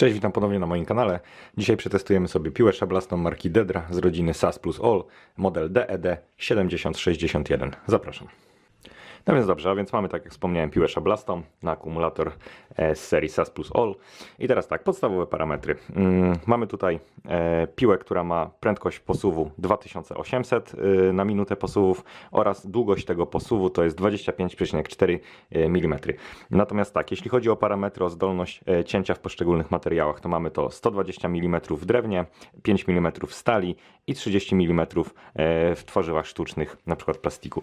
Cześć, witam ponownie na moim kanale. Dzisiaj przetestujemy sobie piłę szablastą marki Dedra z rodziny SAS Plus All, model E DED 7061. Zapraszam. No więc dobrze, a więc mamy, tak jak wspomniałem, piłę szablastą na akumulator e, z serii SAS Plus All. I teraz tak, podstawowe parametry. Mm, mamy tutaj e, piłę, która ma prędkość posuwu 2800 y, na minutę posuwów oraz długość tego posuwu to jest 25,4 mm. Natomiast tak, jeśli chodzi o parametry, o zdolność e, cięcia w poszczególnych materiałach, to mamy to 120 mm w drewnie, 5 mm w stali i 30 mm e, w tworzywach sztucznych, na przykład plastiku.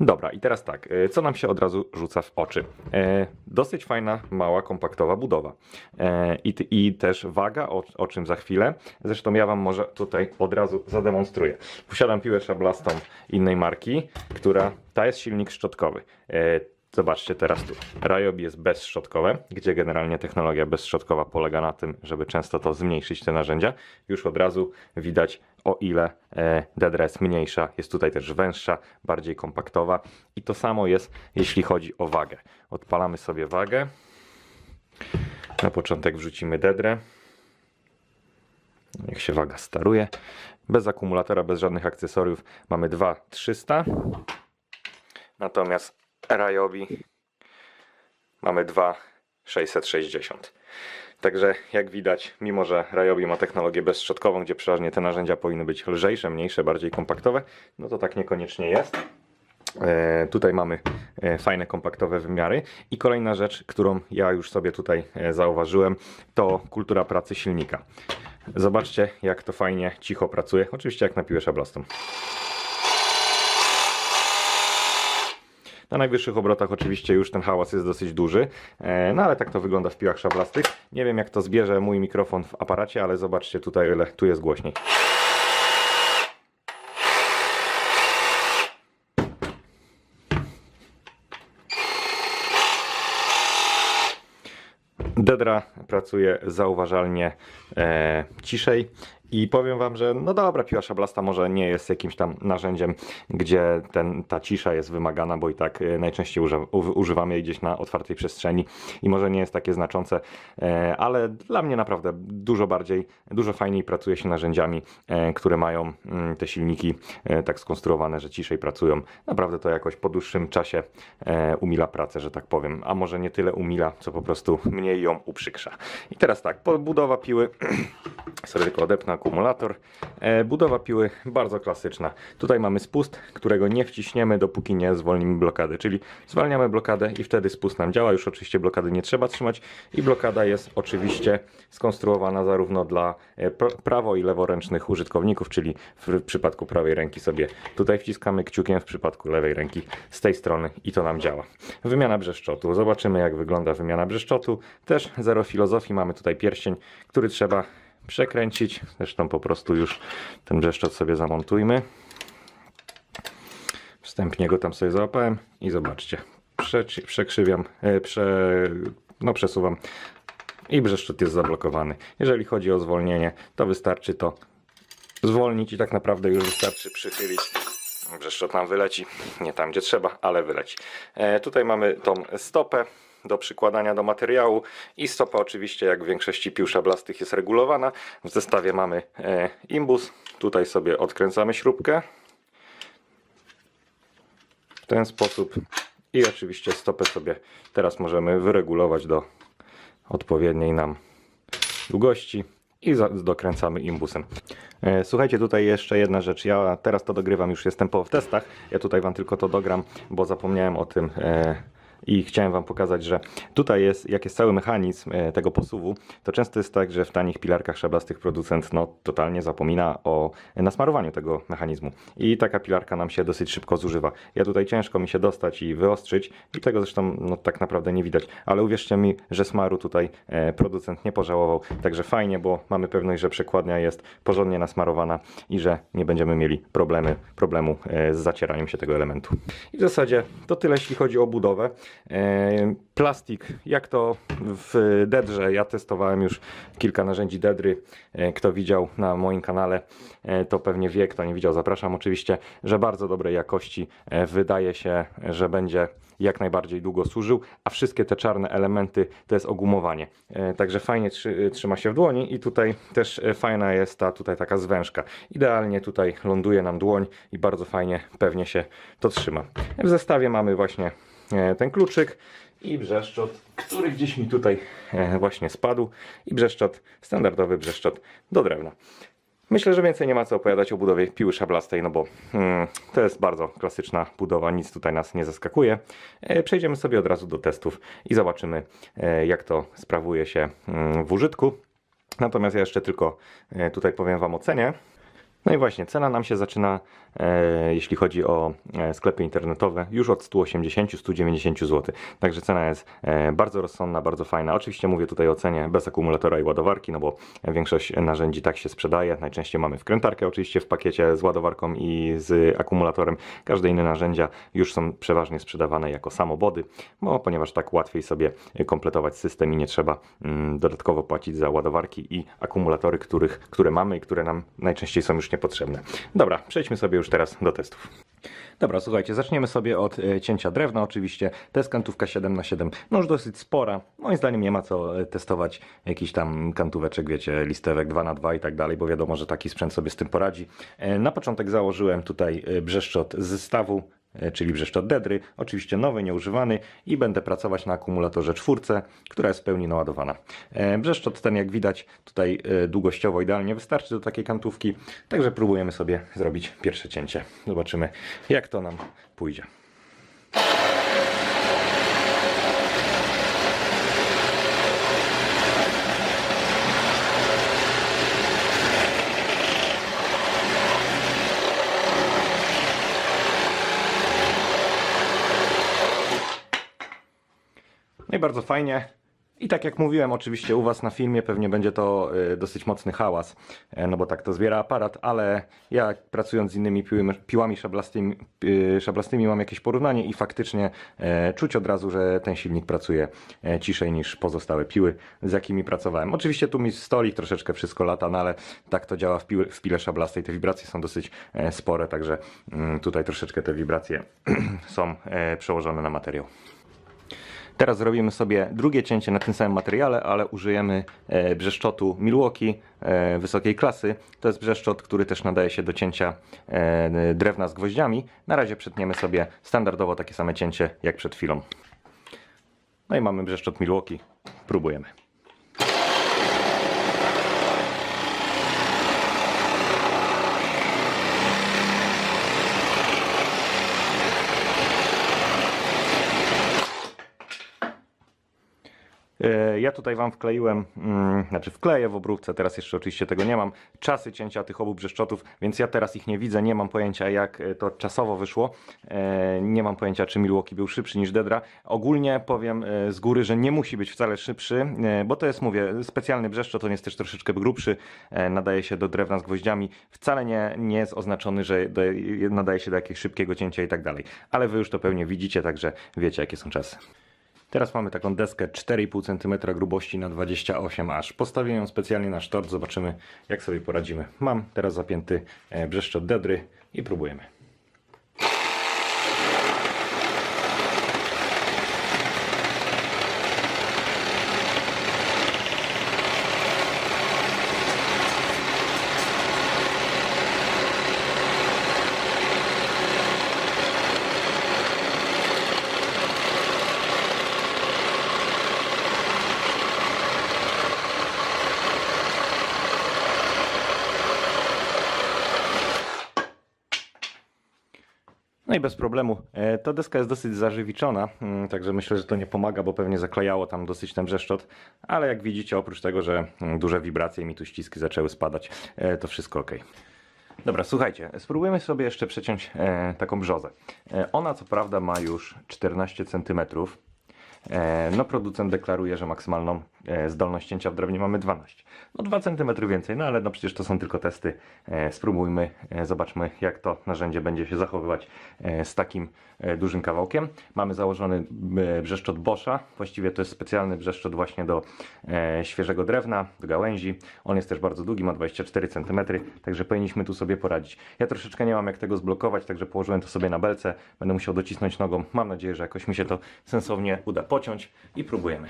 Dobra, i teraz tak, e, co nam się od razu rzuca w oczy? E, Dosyć fajna, mała, kompaktowa budowa. E, I, i też waga, o, o czym za chwilę. Zresztą ja Wam może tutaj od razu zademonstruję. Posiadam piłę szablastą innej marki, która, ta jest silnik szczotkowy. E, Zobaczcie teraz tu. Ryobi jest bezszczotkowe, gdzie generalnie technologia bezszczotkowa polega na tym, żeby często to zmniejszyć te narzędzia. Już od razu widać o ile e, Dedra jest mniejsza, jest tutaj też węższa, bardziej kompaktowa i to samo jest jeśli chodzi o wagę. Odpalamy sobie wagę. Na początek wrzucimy Dedrę. Niech się waga staruje. Bez akumulatora, bez żadnych akcesoriów mamy 2300. Natomiast Ryobi mamy 2,660. Także jak widać, mimo że Ryobi ma technologię bezszczotkową, gdzie przeważnie te narzędzia powinny być lżejsze, mniejsze, bardziej kompaktowe, no to tak niekoniecznie jest. E, tutaj mamy e, fajne kompaktowe wymiary i kolejna rzecz, którą ja już sobie tutaj e, zauważyłem, to kultura pracy silnika. Zobaczcie jak to fajnie, cicho pracuje, oczywiście jak na piłę szablastą. Na najwyższych obrotach oczywiście już ten hałas jest dosyć duży, e, no ale tak to wygląda w piłach szablastych. Nie wiem jak to zbierze mój mikrofon w aparacie, ale zobaczcie tutaj ile tu jest głośniej. Dedra pracuje zauważalnie e, ciszej i powiem wam, że no dobra, piła szablasta może nie jest jakimś tam narzędziem, gdzie ten, ta cisza jest wymagana, bo i tak e, najczęściej uża, u, używamy jej gdzieś na otwartej przestrzeni i może nie jest takie znaczące, e, ale dla mnie naprawdę dużo bardziej, dużo fajniej pracuje się narzędziami, e, które mają mm, te silniki tak skonstruowane, że ciszej pracują. Naprawdę to jakoś po dłuższym czasie umila pracę, że tak powiem, a może nie tyle umila, co po prostu mniej ją uprzykrza. I teraz tak, budowa piły, sobie tylko odepnę akumulator. E, budowa piły bardzo klasyczna. Tutaj mamy spust, którego nie wciśniemy, dopóki nie zwolnimy blokady, czyli zwalniamy blokadę i wtedy spust nam działa. Już oczywiście blokady nie trzeba trzymać i blokada jest oczywiście skonstruowana zarówno dla e, pra- prawo i leworęcznych użytkowników, czyli w przypadku prawej ręki sobie tutaj wciskamy kciukiem, w przypadku lewej ręki z tej strony i to nam działa. Wymiana brzeszczotu. Zobaczymy jak wygląda wymiana brzeszczotu. Też zero filozofii. Mamy tutaj pierścień, który trzeba przekręcić. Zresztą po prostu już ten brzeszczot sobie zamontujmy. Wstępnie go tam sobie załapałem i zobaczcie. Prze- przekrzywiam, e, prze, no przesuwam i brzeszczot jest zablokowany. Jeżeli chodzi o zwolnienie, to wystarczy to zwolnić i tak naprawdę już wystarczy przychylić. Brzeszczot nam wyleci, nie tam gdzie trzeba, ale wyleci. E, tutaj mamy tą stopę do przykładania do materiału i stopa oczywiście jak w większości pił szablastych jest regulowana. W zestawie mamy e, imbus, tutaj sobie odkręcamy śrubkę w ten sposób i oczywiście stopę sobie teraz możemy wyregulować do odpowiedniej nam długości i dokręcamy imbusem. E, Słuchajcie, tutaj jeszcze jedna rzecz. Ja teraz to dogrywam, już jestem po testach. Ja tutaj Wam tylko to dogram, bo zapomniałem o tym. I chciałem Wam pokazać, że tutaj jest, jak jest cały mechanizm e, tego posuwu, to często jest tak, że w tanich pilarkach szablastych producent no, totalnie zapomina o nasmarowaniu tego mechanizmu. I taka pilarka nam się dosyć szybko zużywa. Ja tutaj ciężko mi się dostać i wyostrzyć i tego zresztą no, tak naprawdę nie widać. Ale uwierzcie mi, że smaru tutaj e, producent nie pożałował. Także fajnie, bo mamy pewność, że przekładnia jest porządnie nasmarowana i że nie będziemy mieli problemy, problemu e, z zacieraniem się tego elementu. I w zasadzie to tyle, jeśli chodzi o budowę. E, Plastik, jak to w Dedrze, ja testowałem już kilka narzędzi Dedry. E, Kto widział na moim kanale, e, to pewnie wie, kto nie widział, zapraszam oczywiście, że bardzo dobrej jakości. Wydaje się, że będzie jak najbardziej długo służył, a wszystkie te czarne elementy to jest ogumowanie. Także fajnie trzy, trzyma się w dłoni i tutaj też fajna jest ta tutaj taka zwężka. Idealnie tutaj ląduje nam dłoń i bardzo fajnie pewnie się to trzyma. W zestawie mamy właśnie ten kluczyk i brzeszczot, który gdzieś mi tutaj e, właśnie spadł i brzeszczot, standardowy brzeszczot do drewna. Myślę, że więcej nie ma co opowiadać o budowie piły szablastej, no bo mm, to jest bardzo klasyczna budowa, nic tutaj nas nie zaskakuje. E, przejdziemy sobie od razu do testów i zobaczymy, e, jak to sprawuje się mm, w użytku. Natomiast ja jeszcze tylko e, tutaj powiem Wam o cenie. No i właśnie, cena nam się zaczyna, e, jeśli chodzi o e, sklepy internetowe, już od 180-190 zł. Także cena jest e, bardzo rozsądna, bardzo fajna. Oczywiście mówię tutaj o cenie bez akumulatora i ładowarki, no bo większość narzędzi tak się sprzedaje. Najczęściej mamy wkrętarkę oczywiście w pakiecie z ładowarką i z akumulatorem. Każde inne narzędzia już są przeważnie sprzedawane jako samobody, bo ponieważ tak łatwiej sobie kompletować system i nie trzeba mm, dodatkowo płacić za ładowarki i akumulatory, których, które mamy i które nam najczęściej są już niepotrzebne. Dobra, przejdźmy sobie już teraz do testów. Dobra, słuchajcie, zaczniemy sobie od e, cięcia drewna oczywiście. To jest kantówka 7x7, no już dosyć spora. Moim zdaniem nie ma co e, testować jakichś tam kantóweczek, wiecie, listewek 2x2 i tak dalej, bo wiadomo, że taki sprzęt sobie z tym poradzi. E, Na początek założyłem tutaj brzeszczot z zestawu, czyli brzeszczot Dedry, oczywiście nowy, nieużywany i będę pracować na akumulatorze czwórce, która jest w pełni naładowana. E, Brzeszczot ten, jak widać, tutaj e, długościowo idealnie wystarczy do takiej kantówki, także próbujemy sobie zrobić pierwsze cięcie. Zobaczymy, jak to nam pójdzie. Bardzo fajnie. I tak jak mówiłem, oczywiście u Was na filmie pewnie będzie to y, dosyć mocny hałas, e, no bo tak to zbiera aparat, ale ja pracując z innymi piłymi, piłami szablastymi, y, szablastymi mam jakieś porównanie i faktycznie czuć od razu, że ten silnik pracuje ciszej niż pozostałe piły, z jakimi pracowałem. Oczywiście tu mi stolik troszeczkę wszystko lata, no ale tak to działa w, piły, w pile szablastej. Te wibracje są dosyć spore, także mm, tutaj troszeczkę te wibracje są przełożone na materiał. Teraz zrobimy sobie drugie cięcie na tym samym materiale, ale użyjemy e, brzeszczotu Milwaukee e, wysokiej klasy. To jest brzeszczot, który też nadaje się do cięcia e, drewna z gwoździami. Na razie przetniemy sobie standardowo takie same cięcie jak przed chwilą. No i mamy brzeszczot Milwaukee. Próbujemy. Ja tutaj Wam wkleiłem, mm, znaczy wkleję w obróbce, teraz jeszcze oczywiście tego nie mam, czasy cięcia tych obu brzeszczotów, więc ja teraz ich nie widzę, nie mam pojęcia jak e, to czasowo wyszło, E, nie mam pojęcia czy Milwaukee był szybszy niż Dedra. Ogólnie powiem e, z góry, że nie musi być wcale szybszy, e, bo to jest, mówię, specjalny brzeszczot, on jest też troszeczkę grubszy, e, nadaje się do drewna z gwoździami, wcale nie, nie jest oznaczony, że do, nadaje się do jakiegoś szybkiego cięcia i tak dalej, ale Wy już to pewnie widzicie, także wiecie jakie są czasy. Teraz mamy taką deskę 4,5 cm grubości na 28 aż. Postawię ją specjalnie na sztort, zobaczymy jak sobie poradzimy. Mam teraz zapięty e, brzeszczot Dedry i próbujemy. No i bez problemu. E, Ta deska jest dosyć zażywiczona, mm, także myślę, że to nie pomaga, bo pewnie zaklejało tam dosyć ten brzeszczot, ale jak widzicie, oprócz tego, że mm, duże wibracje mi tu ściski zaczęły spadać, e, to wszystko ok. Dobra, słuchajcie, spróbujemy sobie jeszcze przeciąć e, taką brzozę. Ona co prawda ma już 14 cm. No producent deklaruje, że maksymalną zdolność cięcia w drewnie mamy 12. No 2 cm więcej, no ale no przecież to są tylko testy. E, Spróbujmy, e, zobaczmy jak to narzędzie będzie się zachowywać e, z takim e, dużym kawałkiem. Mamy założony e, brzeszczot Boscha, właściwie to jest specjalny brzeszczot właśnie do e, świeżego drewna, do gałęzi. On jest też bardzo długi, ma 24 cm, także powinniśmy tu sobie poradzić. Ja troszeczkę nie mam jak tego zblokować, także położyłem to sobie na belce. Będę musiał docisnąć nogą. Mam nadzieję, że jakoś mi się to sensownie uda pociąć i próbujemy.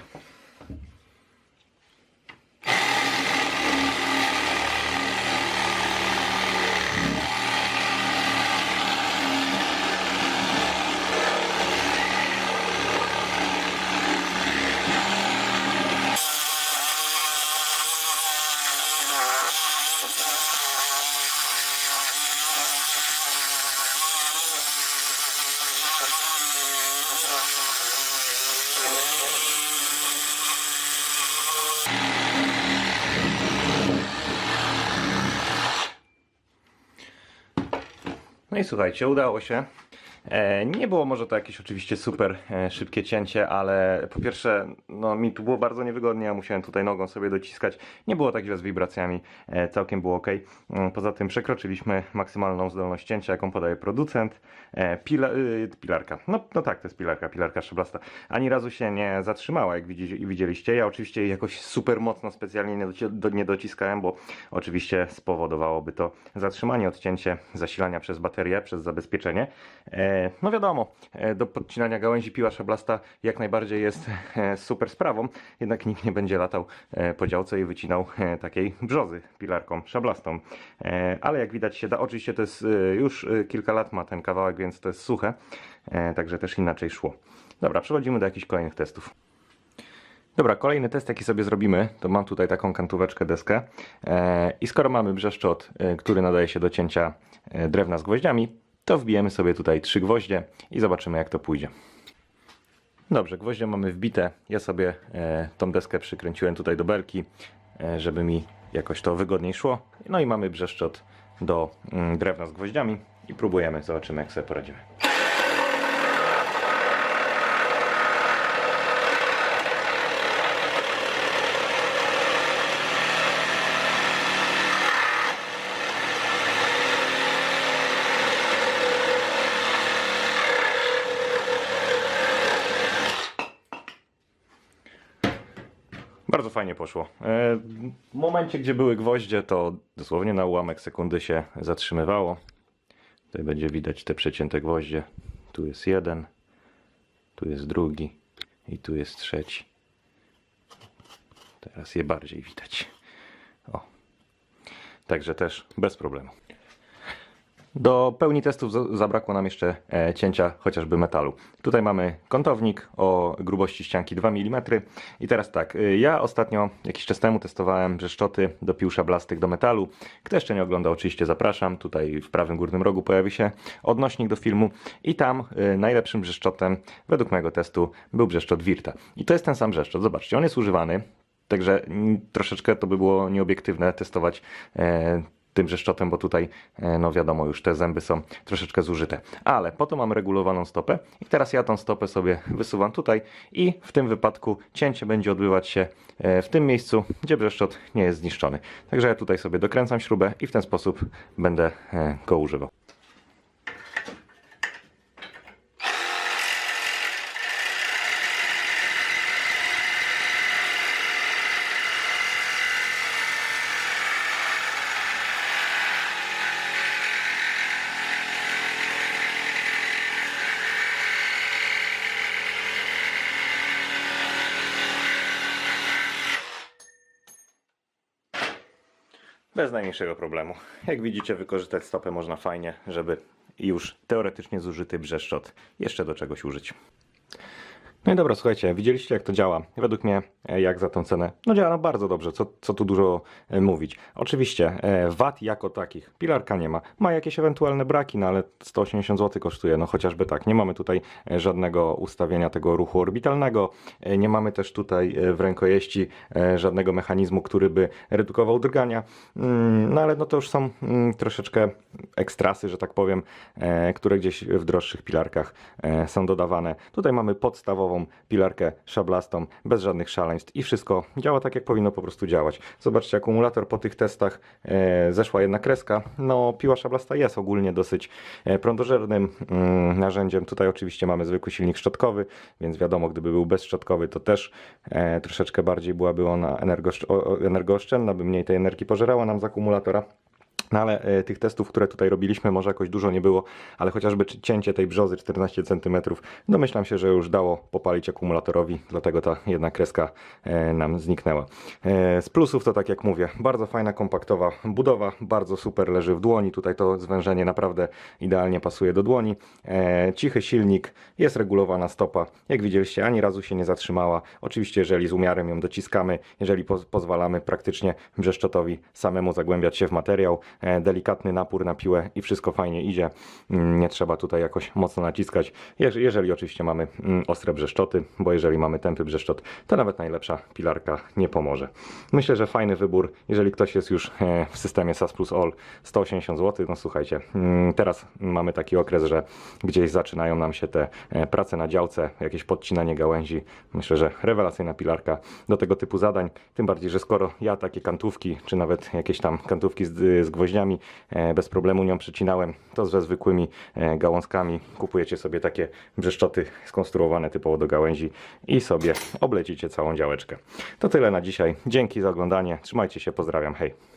No i słuchajcie, udało się. E, nie było może to jakieś oczywiście super e, szybkie cięcie, ale po pierwsze, no mi tu było bardzo niewygodnie, ja musiałem tutaj nogą sobie dociskać. Nie było tak źle z wibracjami, e, całkiem było ok. Mm, Poza tym przekroczyliśmy maksymalną zdolność cięcia, jaką podaje producent. Pila, y, pilarka, no, no tak, to jest pilarka, pilarka szablasta. Ani razu się nie zatrzymała, jak widzi, widzieliście. Ja oczywiście jakoś super mocno specjalnie nie, nie dociskałem, bo oczywiście spowodowałoby to zatrzymanie, odcięcie zasilania przez baterię, przez zabezpieczenie. E, no wiadomo, e, do podcinania gałęzi piła szablasta jak najbardziej jest e, super sprawą, jednak nikt nie będzie latał po działce i wycinał takiej brzozy pilarką szablastą. Ale jak widać się da, oczywiście to jest już kilka lat ma ten kawałek, więc to jest suche, także też inaczej szło. Dobra, przechodzimy do jakichś kolejnych testów. Dobra, kolejny test jaki sobie zrobimy, to mam tutaj taką kantóweczkę, deskę i skoro mamy brzeszczot, który nadaje się do cięcia drewna z gwoździami, to wbijemy sobie tutaj trzy gwoździe i zobaczymy jak to pójdzie. Dobrze, gwoździe mamy wbite, ja sobie e, tą deskę przykręciłem tutaj do belki, e, żeby mi jakoś to wygodniej szło. No i mamy brzeszczot do mm, drewna z gwoździami i próbujemy, zobaczymy jak sobie poradzimy. Fajnie poszło. E, W momencie, gdzie były gwoździe, to dosłownie na ułamek sekundy się zatrzymywało. Tutaj będzie widać te przecięte gwoździe. Tu jest jeden, tu jest drugi i tu jest trzeci. Teraz je bardziej widać. O. Także też bez problemu. Do pełni testów za- zabrakło nam jeszcze e, cięcia chociażby metalu. Tutaj mamy kątownik o grubości ścianki 2 mm. I teraz tak, y, ja ostatnio jakiś czas temu testowałem brzeszczoty do pił szablastych do metalu. Kto jeszcze nie oglądał, oczywiście zapraszam. Tutaj w prawym górnym rogu pojawi się odnośnik do filmu i tam y, najlepszym brzeszczotem według mojego testu był brzeszczot Virta. I to jest ten sam brzeszczot. Zobaczcie, on jest używany. Także mm, troszeczkę to by było nieobiektywne testować e, tym brzeszczotem, bo tutaj, e, no wiadomo, już te zęby są troszeczkę zużyte. Ale po to mam regulowaną stopę i teraz ja tą stopę sobie wysuwam tutaj i w tym wypadku cięcie będzie odbywać się e, w tym miejscu, gdzie brzeszczot nie jest zniszczony. Także ja tutaj sobie dokręcam śrubę i w ten sposób będę e, go używał. Bez najmniejszego problemu. Jak widzicie, wykorzystać stopę można fajnie, żeby już teoretycznie zużyty brzeszczot jeszcze do czegoś użyć. No i dobra, słuchajcie, widzieliście jak to działa. Według mnie, e, jak za tą cenę, no działa bardzo dobrze, co, co tu dużo e, mówić. Oczywiście, e, VAT jako takich, pilarka nie ma. Ma jakieś ewentualne braki, no ale 180 zł kosztuje, no chociażby tak. Nie mamy tutaj żadnego ustawienia tego ruchu orbitalnego, nie mamy też tutaj w rękojeści żadnego mechanizmu, który by redukował drgania. Mm, No ale no to już są mm, troszeczkę ekstrasy, że tak powiem, które gdzieś w droższych pilarkach są dodawane. Tutaj mamy podstawową typową pilarkę szablastą, bez żadnych szaleństw i wszystko działa tak, jak powinno po prostu działać. Zobaczcie, akumulator po tych testach e, zeszła jedna kreska. No, piła szablasta jest ogólnie dosyć e, prądożernym mm, narzędziem. Tutaj oczywiście mamy zwykły silnik szczotkowy, więc wiadomo, gdyby był bezszczotkowy, to też e, troszeczkę bardziej byłaby ona energooszczędna, by mniej tej energii pożerała nam z akumulatora. No ale e, tych testów, które tutaj robiliśmy, może jakoś dużo nie było, ale chociażby cięcie tej brzozy 14 cm, domyślam się, że już dało popalić akumulatorowi, dlatego ta jedna kreska e, nam zniknęła. E, z plusów to tak jak mówię, bardzo fajna, kompaktowa budowa, bardzo super leży w dłoni, tutaj to zwężenie naprawdę idealnie pasuje do dłoni. Cichy silnik, jest regulowana stopa, jak widzieliście ani razu się nie zatrzymała. Oczywiście jeżeli z umiarem ją dociskamy, jeżeli poz pozwalamy praktycznie brzeszczotowi samemu zagłębiać się w materiał, delikatny napór na piłę i wszystko fajnie idzie. Mm, Nie trzeba tutaj jakoś mocno naciskać, jeż- jeżeli oczywiście mamy mm, ostre brzeszczoty, bo jeżeli mamy tępy brzeszczot, to nawet najlepsza pilarka nie pomoże. Myślę, że fajny wybór, jeżeli ktoś jest już e, w systemie SAS plus All 180 zł, no słuchajcie, mm, teraz mamy taki okres, że gdzieś zaczynają nam się te e, prace na działce, jakieś podcinanie gałęzi. Myślę, że rewelacyjna pilarka do tego typu zadań, tym bardziej, że skoro ja takie kantówki, czy nawet jakieś tam kantówki z, z gwoździami e, bez problemu nią przycinałem, to ze zwykłymi e, gałązkami kupujecie sobie takie brzeszczoty skonstruowane typowo do gałęzi i sobie oblecicie całą działeczkę. To tyle na dzisiaj. Dzięki za oglądanie. Trzymajcie się, pozdrawiam. Hej.